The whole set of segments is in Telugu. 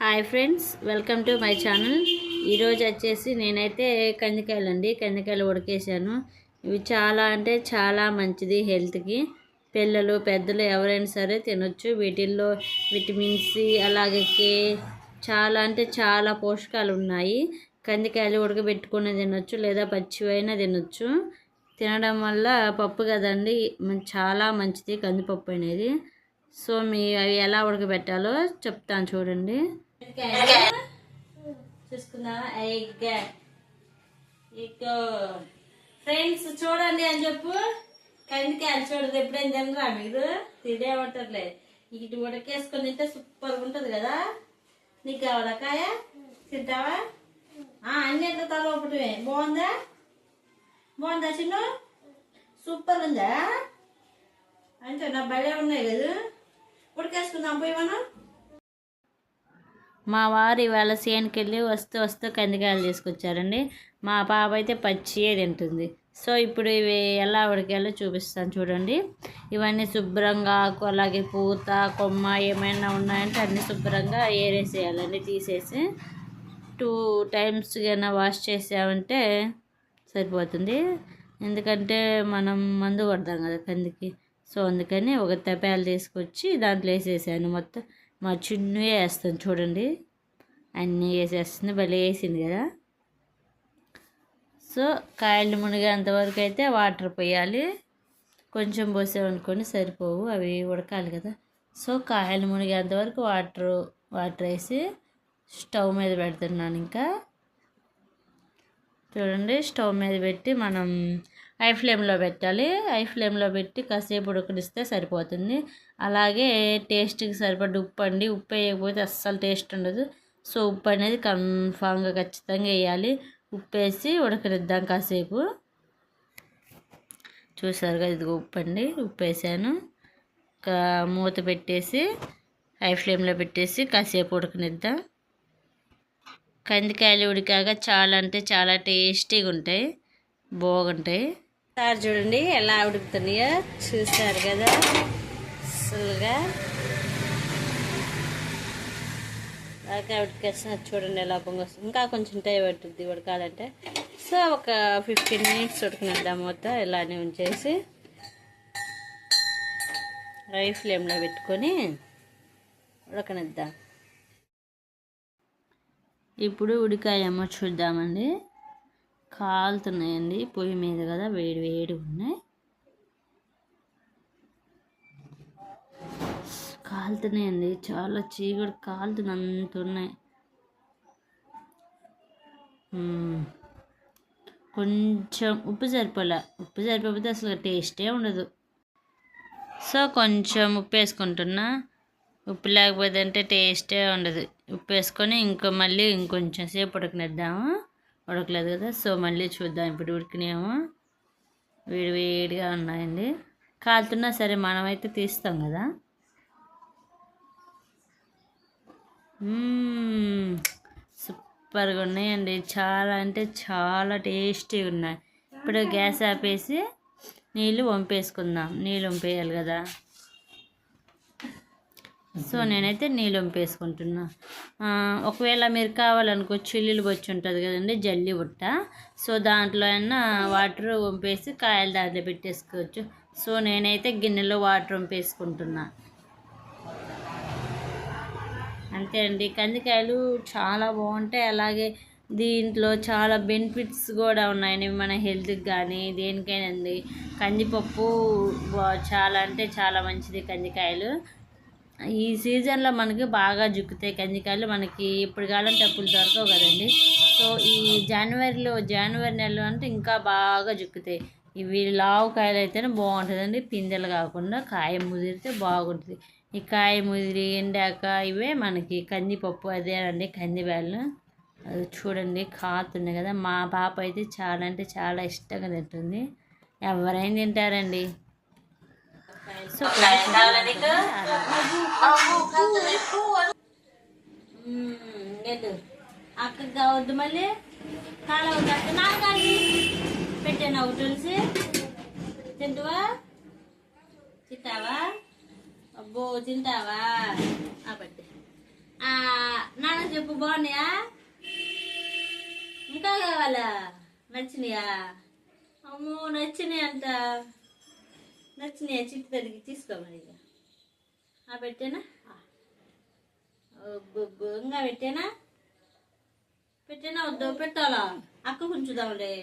Hi friends welcome to my channel. ఈరోజు వచ్చేసి నేనైతే కందికాయలు అండి కందికాయలు ఉడకేసాను ఇవి చాలా అంటే చాలా మంచిది హెల్త్కి. పిల్లలు పెద్దలు ఎవరైనా సరే తినొచ్చు. వీటిల్లో విటమిన్ సి అలాగే కే చాలా అంటే చాలా పోషకాలు ఉన్నాయి. కందికాయలు ఉడకబెట్టుకుని తినొచ్చు లేదా పచ్చివైనా తినొచ్చు. తినడం వల్ల పప్పు కదండి చాలా మంచిది కందిపప్పు అనేది. సో మీ అవి ఎలా ఉడకబెట్టాలో చెప్తాను చూడండి. చూసుకుందామా? ఎగ్. ఎగ్. ఫ్రెండ్స్ చూడండి అని చెప్పు. కందికాయలు చూడదు ఎప్పుడైనా తినరా మీరు? తినే ఉంటర్లే. ఇటు ఉడకేసుకొని తింటే సూపర్గా ఉంటుంది కదా? నీకు కావాలా కాయ? తింటావా? ఆ, అన్ని ఎట్లా తల ఒకటి బాగుందా? బాగుందా చిన్న? సూపర్ ఉందా? అంటే నా భలే ఉన్నాయి కదా. ఉడకేసుకుందాం పోయి మనం. మా వారు ఇవాళ సేనుకెళ్ళి వస్తూ వస్తూ కందికాయలు తీసుకొచ్చారండి. మా పాప అయితే పచ్చియే తింటుంది. సో ఇప్పుడు ఇవి ఎలా ఉడికాలో చూపిస్తాను చూడండి. ఇవన్నీ శుభ్రంగా ఆకు అలాగే పూత కొమ్మ ఏమైనా ఉన్నాయంటే అన్ని శుభ్రంగా ఏరేసేయాలండి. తీసేసి టూ టైమ్స్ కన్నా వాష్ చేసామంటే సరిపోతుంది. ఎందుకంటే మనం మందు కొడతాం కదా కందికి. సో అందుకని ఒక తెపాలు తీసుకొచ్చి దాంట్లో వేసేసాను మొత్తం. మా చిన్ను వేస్తాను చూడండి. అన్నీ వేసేస్తుంది భలే వేసింది కదా. సో కాయలు మునిగేంత వరకు అయితే వాటర్ పోయాలి. కొంచెం పోసామనుకోండి సరిపోవు అవి ఉడకాలి కదా. సో కాయలు మునిగేంత వరకు వాటర్ వాటర్ వేసి స్టవ్ మీద పెడుతున్నాను ఇంకా. చూడండి స్టవ్ మీద పెట్టి మనం హై ఫ్లేమ్లో పెట్టాలి. హై ఫ్లేమ్లో పెట్టి కాసేపు ఉడకనిస్తే సరిపోతుంది. అలాగే టేస్ట్కి సరిపడి ఉప్పు అండి. ఉప్పు వేయకపోతే అస్సలు టేస్ట్ ఉండదు. సో ఉప్పు అనేది కన్ఫామ్గా ఖచ్చితంగా వేయాలి. ఉప్పు వేసి ఉడకనిద్దాం కాసేపు. చూసారుగా కదా ఇదిగో ఉప్పు అండి. ఉప్పు వేసాను. మూత పెట్టేసి హై ఫ్లేమ్లో పెట్టేసి కాసేపు ఉడకనిద్దాం. కందికాయలు ఉడికాక చాలా అంటే చాలా టేస్టీగా ఉంటాయి బాగుంటాయి. సార్ చూడండి ఎలా ఉడుకుతున్నాయో చూస్తారు కదా. అసలుగా బాగా ఉడికేసిన చూడండి ఎలా పొంగొస్తుంది ఇంకా కొంచెం టైం పడుతుంది ఉడకాలంటే. సో ఒక ఫిఫ్టీన్ మినిట్స్ ఉడకనిద్దాం మొత్తం ఇలానే ఉంచేసి. హై ఫ్లేమ్లో పెట్టుకొని ఉడకనిద్దాం. ఇప్పుడు ఉడికాయేమో చూద్దామండి. కాలుతున్నాయండి. పొయ్యి మీద కదా వేడి వేడి ఉన్నాయి. కాలుతున్నాయండి. చాలా చీకటి కాలుతున్నంత ఉన్నాయి. కొంచెం ఉప్పు సరిపోలే. ఉప్పు సరిపోతే అసలు టేస్టే ఉండదు. సో కొంచెం ఉప్పు వేసుకుంటున్నా. ఉప్పు లేకపోతే అంటే టేస్టే ఉండదు. ఉప్పు వేసుకొని ఇంకో మళ్ళీ ఇంకొంచెం సేపు ఉడకనిద్దాము? ఉడకలేదు కదా సో మళ్ళీ చూద్దాం ఇప్పుడు ఉడికినాము వేడి వేడిగా ఉన్నాయండి. కాలుతున్నా సరే మనమైతే తీస్తాం కదా. సూపర్గా ఉన్నాయండి. చాలా అంటే చాలా టేస్టీగా ఉన్నాయి. ఇప్పుడు గ్యాస్ ఆపేసి నీళ్ళు వంపేసుకుందాం. నీళ్ళు వంపేయాలి కదా. సో నేనైతే నీళ్ళు వేసుకుంటున్నా. ఒకవేళ మీరు కావాలనుకో చిల్లులు బొచ్చి ఉంటుంది కదండి జల్లి బుట్ట. సో దాంట్లో అయినా వాటర్ వంపేసి కాయలు దాంట్లో పెట్టేసుకోవచ్చు. సో నేనైతే గిన్నెలో వాటర్ వంపేసుకుంటున్నా. అంతే అండి కందికాయలు చాలా బాగుంటాయి. అలాగే దీంట్లో చాలా బెనిఫిట్స్ కూడా ఉన్నాయండి మన హెల్త్కి కానీ దేనికైనా అండి. కందిపప్పు చాలా అంటే చాలా మంచిది కందికాయలు. ఈ సీజన్లో మనకి బాగా జుక్కుతాయి కందికాయలు. మనకి ఇప్పుడు కావాలంటే అప్పులు దొరకవు కదండి. సో ఈ జనవరిలో జనవరి నెలలో అంటే ఇంకా బాగా జుక్కుతాయి. ఇవి లావు కాయలు అయితేనే బాగుంటుందండి. పిందెలు కాకుండా కాయ ముదిరితే బాగుంటుంది. ఈ కాయ ముదిరి ఎండాక ఇవే మనకి కందిపప్పు అదేనండి కందివేళ్ళు. అది చూడండి కాతుంది కదా. మా పాప అయితే చాలా అంటే చాలా ఇష్టంగా తింటుంది. ఎవరైనా తింటారండి. సో అక్కకి కావద్దు మళ్ళీ కాలవద్దు అక్క నాన్నగారికి పెట్టాను ఒకటి తెలిసి తింటువా తింటావా అబ్బో తింటావా ఆ, నాన్న చెప్పు బాగున్నాయా ఇంకా కావాలా నచ్చినాయా అమ్మో నచ్చినాయి అంట నచ్చినాయి చిట్టు తడికి తీసుకోమని ఇక. ఆ పెట్టానా ఇంకా పెట్టానా పెట్టానా వద్దు పెట్టాలా అక్క కొంచుదాంలే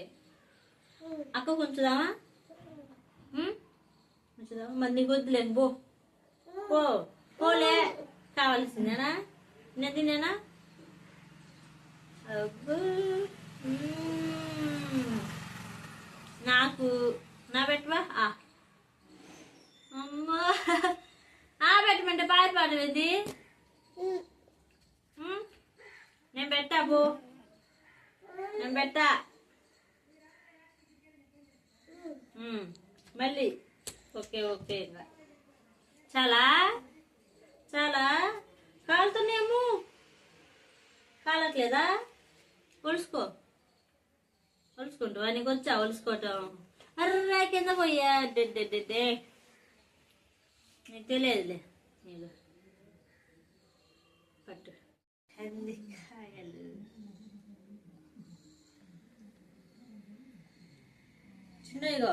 అక్క కొంచుదామా కొంచుదామా మరి నీకు వద్దులే పో పో పోలే కావాల్సిందేనా నేను తినేనా అబ్బో మ్మ్. నాకు నా పెట్టవా ఆ. అమ్మా ఆ పెట్టమంటే పారి పాడవేది నేను పెట్టా పో నేను పెట్టా? మళ్ళీ. Okay okay. చాలా? చాలా? కాలుతున్నాము కాలట్లేదా? ఒలుసుకో. ఒలుసుకుంటావా నీకు వచ్చా ఒలుసుకోవటం. అర్రా కింద పోయా. డెడ్డెడ్డే నీకు తెలియదులే. నీకు. పట్టు. కందికాయలు చిన్న ఇగో